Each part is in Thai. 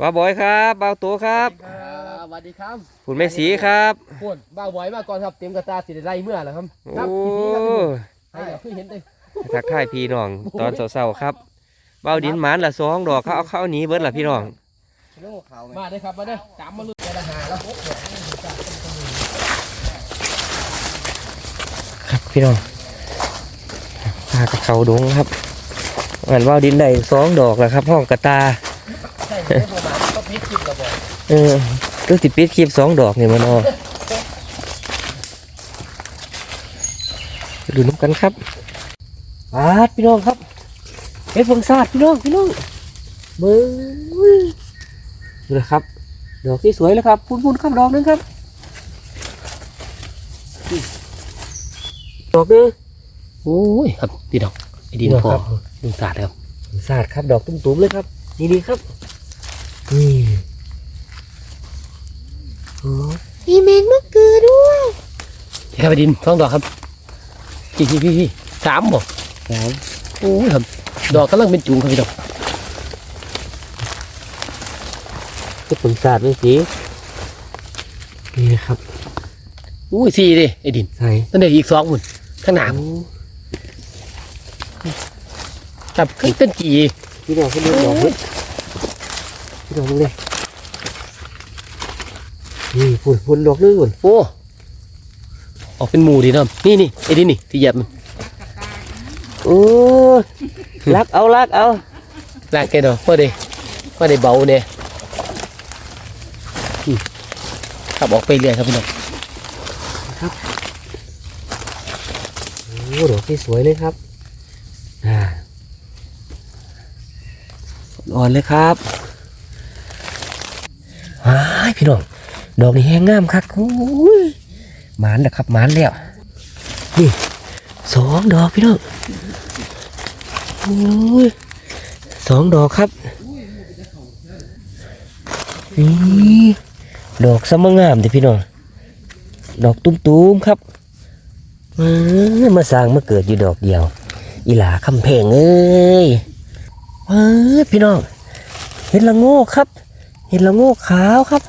บ่าวบอยครับบ่าวโตครับสวัสดีครับคุณแม่สีครับพูดบ้าบอยมาก่อนครับเต็มกระตาสิได้ไล่เมื่อแล้วครับโอ้ครับพี่สีครับให้เพิ่งเห็นเลยทักทายพี่น้องตอนเช้าๆครับบ่าวดินหมานละสองดอกเขาเอาเข้าหนีเบิดละพี่น้องมาได้ครับมาได้จำมาลุยกระหาแล้วพกหัวครับพี่น้องพากับเขาดงครับเหมือนว่าวดินได้สองดอกแล้วครับ ห้องกระตา เออเรื่องติดปิดคลิปสองดอกเนี่ยมันเออดูน้ำกันครับปาดพี่น้องครับเฮ็ดฟงซาดพี่น้องพี่น้องเบิ้งดูนะครับ ดอกที่สวยแล้วครับพุ่นๆครับดอกหนึงครับดอกหนึงโอ้ยครับพี่ดอกไอ้ดินดอกพอครับดินสาดครับซาดครับ ดอกตุ้มๆเลยครับนี่ดีครับ นี่โอ้มีเมงมะเกือด้วยที่ครับไอ้ดินท้องดอกครับพี่พี่พี่พี่สามบอกสามโอ้ยครับดอกกำลังเป็นจุงครับพี่ดอกก็ผลศาสตร์ไม่สีนี่นะครับโอ้ยสี่ดิไอ้ดินใส่นั่นเด็กอีกสองหมุนข้างหน้าครับขึ้นต้นกี่พี่น้องเขาเรียกดอกเฮ้ยพี่ น้องมึงเลยนี่ฝุ่นฝุ่นดอกนึงฝุ่นโอ้ออกเป็นหมูดีเนาะนี่นี่ไอ้ดินนี่ที่เหยียบมันโอ้ยลักเอาลักเอาลากแกดอกพอดีพอดีเบาเนี่ยอืมขับออกไปเรื่อยครับพี่น้องโอ้ดอกที่สวยเลยครับอ่าอ่อนเลยครับว้าย พี่น้อง ดอกนี้แห้งงามครับโอ้ยหมานแล้วครับหมานแล้ว นี่สองดอกพี่น้องโอ้ยสองดอกครับ นี่ดอกสมงามเด้พี่น้อง ดอกตุ้มๆครับมาสร้างมาเกิดอยู่ดอกเดียว อีหลาคำเพงเอ้ยเฮ้ยพี่น้อง เห็นละโงกครับ เห็นละโงกขาวครับ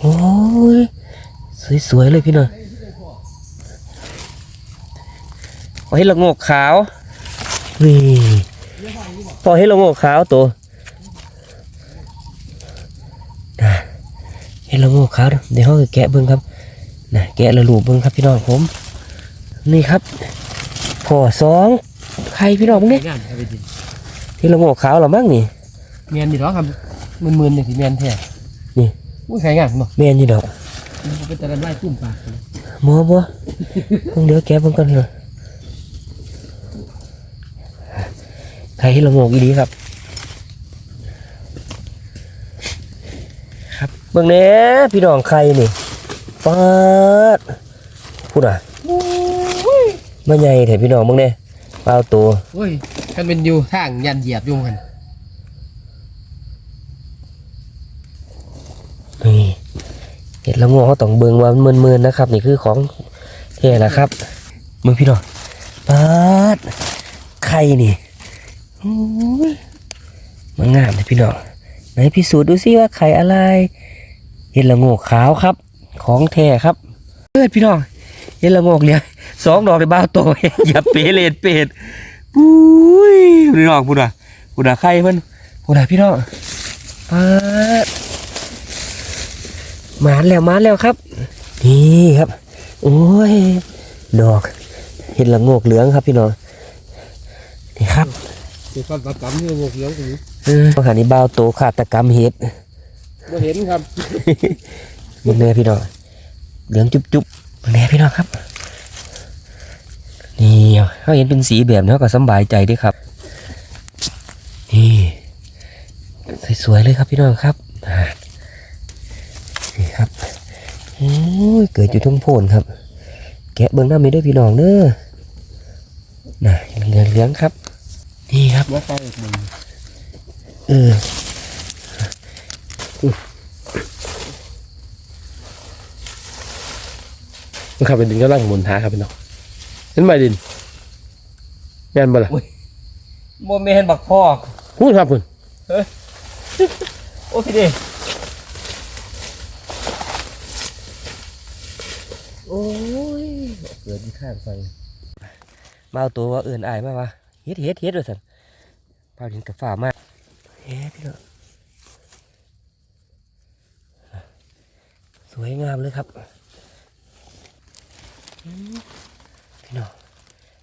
โอ้ย สวย ๆ เลยพี่น้องพอเห็นละโงกขาว นี่พอเห็นละโงกขาวตัวน่ะเห็นละโงกขาว เดี๋ยวเขาจะแกะเบิ่งครับนะแกะละลูกเบิ้งครับพี่น้องผม นี่ครับพอสองใครพี่น้องเนี่ยงานครับไอ้ดินที่ละโงกขาวเหรอมั้งนี่เมียนดีหรอครับมันมืนเนี่ยสิเมียนแท้นี่ อุ้ยใครงานเนาะแม่นอยู่ดอกมันเป็นตะลันไล่ตุ้มปากหมอบ่เพิ่งเดี๋ยวแกะเบิ่งกันพี่น้องใครที่ละโงกอีดีครับ ครับเบิ่งเนี้ยพี่น้องใครนี่ปาดพูดอะมาใหญ่แถพี่น้องเบิ่งเนี้ยเปล่าตัวโอ้ยกันเป็นอยู่ทางยันเหยียบอยุ่งกันนี่ เห็ดละโงเขาต้องเบิ่งว่ามันมืนๆนะครับ นี่คือของแท้นะครับเมึงพี่น้องปาดไข่นี่มันงามเลยพี่น้องไหนพิสูจน์ดูซิว่าไข่อะไร เห็ดละโงกขาวครับ ของแท้ครับเปิดพี่น้องเห็ดละโงกเลี้ยสองดอกในบ้าโตอย่าเปเลดเป็ดปุ้ยพี่น้องพูดอะพูดอะไข่เพิ่อนพูดอะพี่น้องปาด มาแล้วมาแล้วครับ นี่ครับ โอ้ย ดอก เห็ดละโงกเหลืองครับพี่น้อง นี่ครับคือความตะกำที่วงเลี้ยงกูเออขณะนี้บ่าวโตขาตกรรมเห็ดมาเห็นครับมึงแน่พี่น้อง เหลืองจุ๊บจุ๊บมึงแน่พี่น้องครับ นี่เขาเห็นเป็นสีแบบนี้เขาก็สำบายใจเด้วยครับ นี่ สวยๆเลยครับพี่น้องครับอ่านี่ครับ โอ้ยเกิดอยู่ทุ่งโพนครับ แกะเบิ้งน้ำไม่ได้อพี่น้องเด้อน่ะเหลืองเหลืองๆครับ นี่ครับว่าไฟอีกมึงเออมันขับเป็นดินก็ล่างหมุนท้าครับพี่น้องเห็นไหมดินแม่นบ่ล่ะโมเมนบักพอกพูดครับคุณโอ้พี่เด้ โอ้ยเกิดที่ข้างไฟมาเอาตัวว่าเอื่นอายมาวะเฮ็ดเฮ็ดเฮ็ดด้วยสันเปล่าดินกับฝ่ามากเฮ็ดพี่น้องสวยงามเลยครับพี่น้อง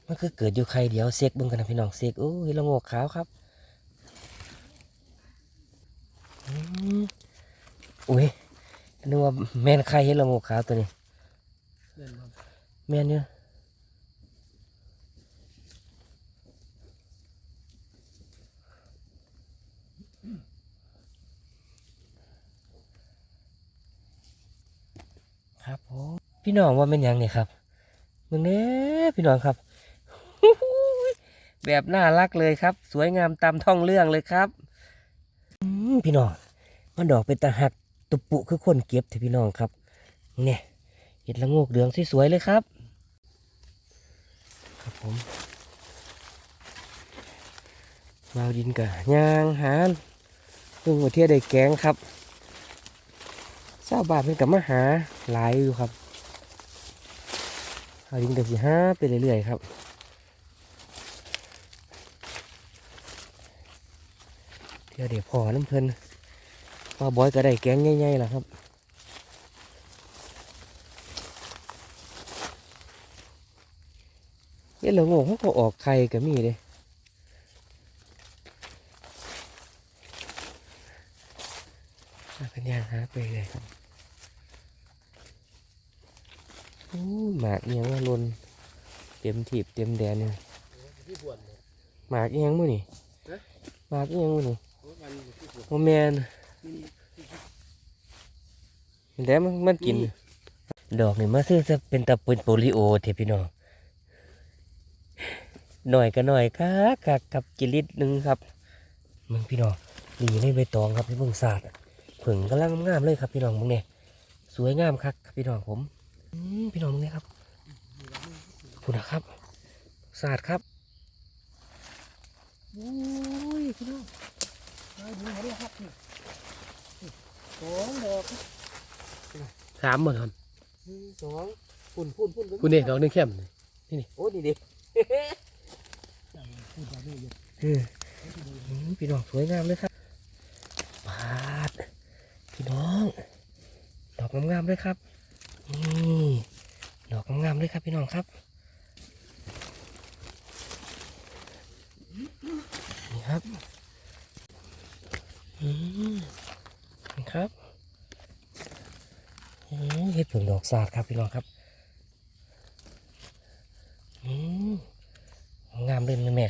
มันคือเกิดอยู่ใครเดียวเสกเบิ่งกันนะพี่น้องเสกโอ้ยละโงกขาวครับอุ้ยนึกว่าแม่นใครเห็นละโงกขาวตัวนี้ แม่นเนี่ยครับผมพี่น้องว่าเป็นยังเนี่ยครับมึงเนี้ยพี่น้องครับ แบบน่ารักเลยครับ สวยงามตามท่องเรื่องเลยครับพี่น้องมันดอกเป็นตาหักตุปุคือคนเก็บเถอะพี่น้องครับ เนี่ย เห็ดละโงกเหลืองสวยๆเลยครับ ครับผมมาดินกับยางหาลุงหัวเทียได้แกงครับเจ้าบาทเป็นกับมาหาหลายอยู่ครับมาดินกับสิหาไปเรื่อยๆครับเดี๋ยวเดี๋ยวพอน้ำเพลินพอบอยก็ได้แกงใหญ่ๆแล้วครับ เอ๊ะแล้วโง่เขาก็ออกไข่ก็มีเลยมาเป็นย่างหาไปเลยครับโอ้ยหมากเอียงว่าลนเต็มถีบเต็มแดนเนี่ยหมากเอียงมั้นี่หมากเอียงมั้นี่โมแมนแล้วมันมันกิน ดอกนี่มาซื้อจะเป็นตะเป็นโปลิโอเทพี่น้อง หน่อยก็หน่อยครับกับกับกิลิตหนึ่งครับมึงพี่น้องดีในใบตองครับที่เพิ่งสาดผึ่งกำลังงามเลยครับพี่น้องมึงเนี่ยสวยงามครับพี่น้องผมอืมพี่น้องมึงเนี่ยครับพูดนะครับสาดครับโอ้ยพี่น้องมาดูเห็นแล้วครับนี่สองดอกสามหมดครับหนึ่งสองปุ่นปุ่นปุ่นคุณเด้ดอกหนึงเข้มนี่โอ้นี่ดิเอออืม พี่น้องสวยงามเลยครับปาดพี่น้อง ดอกงามๆเลยครับนี่ดอกงามๆเลยครับพี่น้องครับนี่ครับอืมนี่ครับอืมเห็ดผึ่งดอกสาดครับพี่น้องครับ อืมง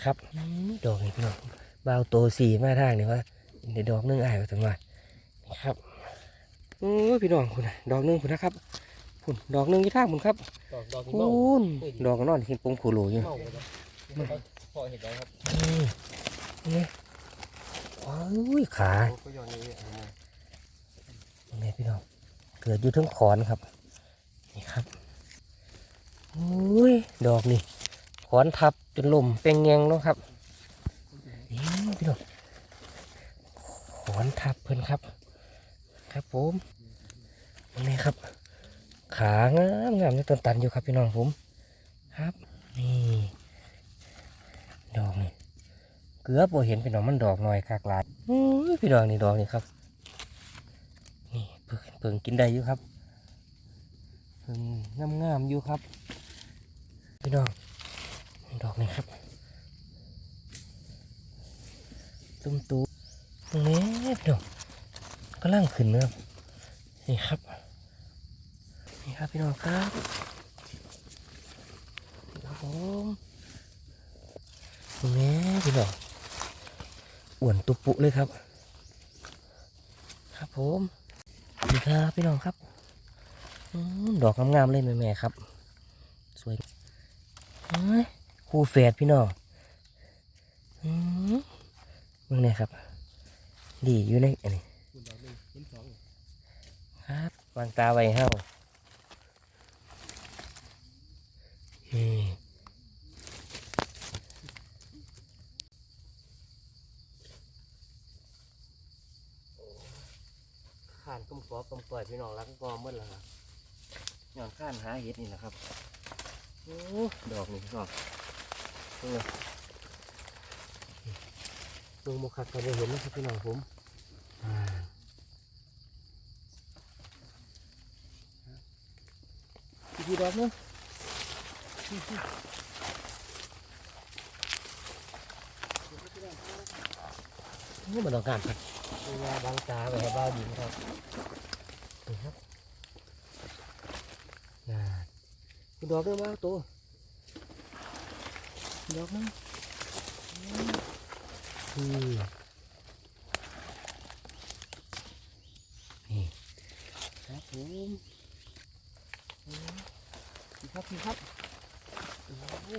ามเลยแม่ครับอืมดอกนี่พี่น้องบาวโตสีมาทางนี่ว่าเดี๋ยวดอกหนึงอายไปถึงว่านี่ครับโอ้ยพี่น้องคุณน่ะดอกหนึงคุณนะครับคุณดอกหนึงยี่ท่างคุณครับดอกดอกคุณดอกก็นอนกินปงขูโหลอยู่พอเห็นแล้วครับนี่นี่โอ้ยขาก็ย้อนนี้นี่พี่น้องเกิดอยู่ทั้งขอนครับนี่ครับโอ้ยดอกนี่ขอนทับ จนลมเปงแงงแล้วครับพี่น้องขอนทับเพิ่นครับ ครับผมนี่ครับ ขางามงามจะตันตันๆอยู่ครับพี่น้องผม ครับ นี่ ดอกนี่เกือบบ่เห็นพี่น้องมันดอกหน่อยคักลายอู้ยพี่น้องนี่ดอกนี่ครับ นี่เพิ่งเพิ่งกินได้อยู่ครับเพิ่งงามงามๆอยู่ครับ พี่น้อง ดอกนี่ครับตุ้มตูตรงนี้พี่น้องก็ล่างขึ้นนะครับนี่ครับ นี่ครับพี่น้องครับครับผมตรงนี้พี่น้องอ้วนตุปุเลยครับ ครับผมนี่ครับพี่น้องครับดอกงามๆเลยแม่ๆครับ สวยเฮ้ย คู่แฝดพี่น้องอืมเมื่อไงครับ ดีอยู่ในอันนี้ครับวางตาไว้เฮ้านี่ข้านก้มกอบก้มก่อยพี่น้องรักกอมเมื่อละครับย้อนข้านหาเห็ดนี่แหละครับ โอ้ ดอกนี่พี่น้อง เบิ่งเลยเบิ่งโมคักก็บ่เห็นนะครับพี่น้องผมดีดีดอกหนึงนี่มันต้องการครับนี่ยาบางตาไปให้บ้าดินครับนี่ครับน่ดอกเรื่องบ้าวตัว ดอกนึงอืมนี่ครับผมอืมนี่ครับนี่ครับโอ้โห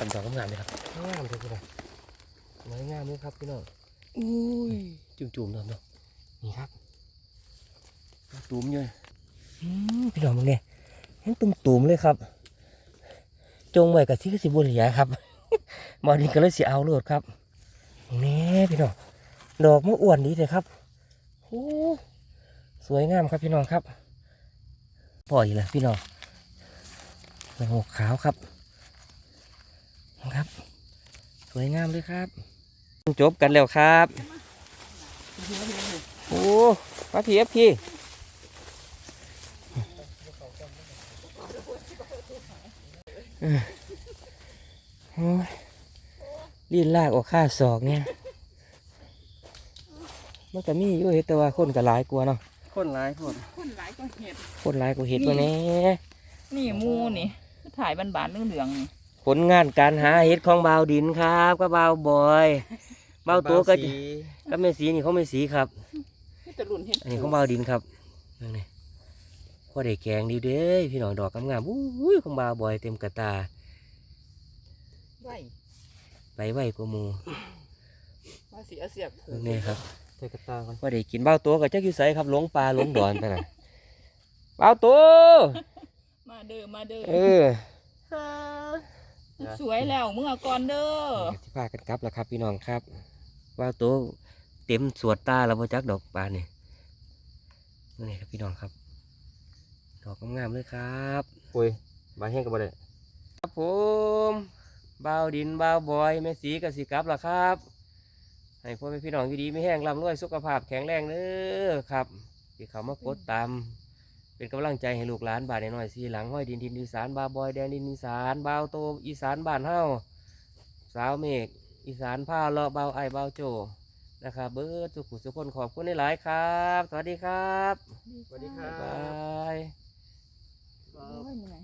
ทำดอกงามเลยครับงามเลยพี่น้องสวยงามเลยครับพี่น้องอุ้ยจุ่มๆเนาะเนาะนี่ครับตุ่มอยู่อืมพี่น้องมึงเนี่ยยังตุ่มตุ่มๆเลยครับ จงไว้กับที่กสิบุรียครับมอนี้ก็เลยสิเอาโลดครับนี่พี่น้องดอกมันอ้วนดีเลยครับโอ้สวยงามครับพี่น้องครับปล่อยเลยพี่น้องดอกขาวครับครับ สวยงามเลยครับ จบกันแล้วครับ โอ้มาพี่เอฟพี่เออโอ้ย ลีนลากออกข้าศอกเนี่ยมันก็มีอยู่เฮ็ดแต่ว่าคนก็หลายกว่าเนาะคนร้ายพวกคนหลายก็เห็ดคนหลายกว่าเฮ็ดกว่าแน่นี่หมูนี่ถ่ายบานๆเหลืองๆนี่ผลงานการหาเฮ็ดของบาวดินครับก็บาวบอยบาวตัวก็จะก็ไม่สีนี่เขาไม่สีครับนี่ตะลุนเห็ดอันนี้ของบาวดินครับนั่นนี่ พอได้แกงดีเด้อพี่น้องดอกงามๆอุ้ยของบาวบอยเต็มกระตาไว้ไปไวกว่าหมูว่าสีเอาเสียบผูกนี่ครับเทกระตาก่อนพอได้กินบ้าวตัวกับจักอยู่ไสครับหลงปลาหลงดอนไปน่ะบ้าวตัวมาเด้อมาเด้อเออสวยแล้วเมื่อก่อนเด้อที่พากันกลับแล้วครับพี่น้องครับบ้าวตัวเต็มสวดตาแล้วบ่จักดอกปลานี่นี่ครับพี่น้องครับ ดอกงามๆเลยครับโอ้ยบาแห้งกับบ่ได้ครับผมบ่าวดินบ่าวบอยแม่สีกับสีกลับล่ะครับให้พ่อแม่พี่น้องอยู่ดีไม่แห้งร่ำรวยสุขภาพแข็งแรงเด้อครับที่เขามากดตาม เป็นกำลังใจให้ลูกหลานบ้านน้อยๆสีหลังห้อยดินดินอีสานบ่าวบอยแดนดินอีสานบ่าวโตอีสานบ้านเฮาสาวเมฆอีสานผ้าเลาะบ่าวไอบ่าวโจนะครับเบิร์ดสุขุสุขคนขอบคุณหลายๆครับ สวัสดีครับ สวัสดีคบ๊ารัยบบาย โอ้ยมันไง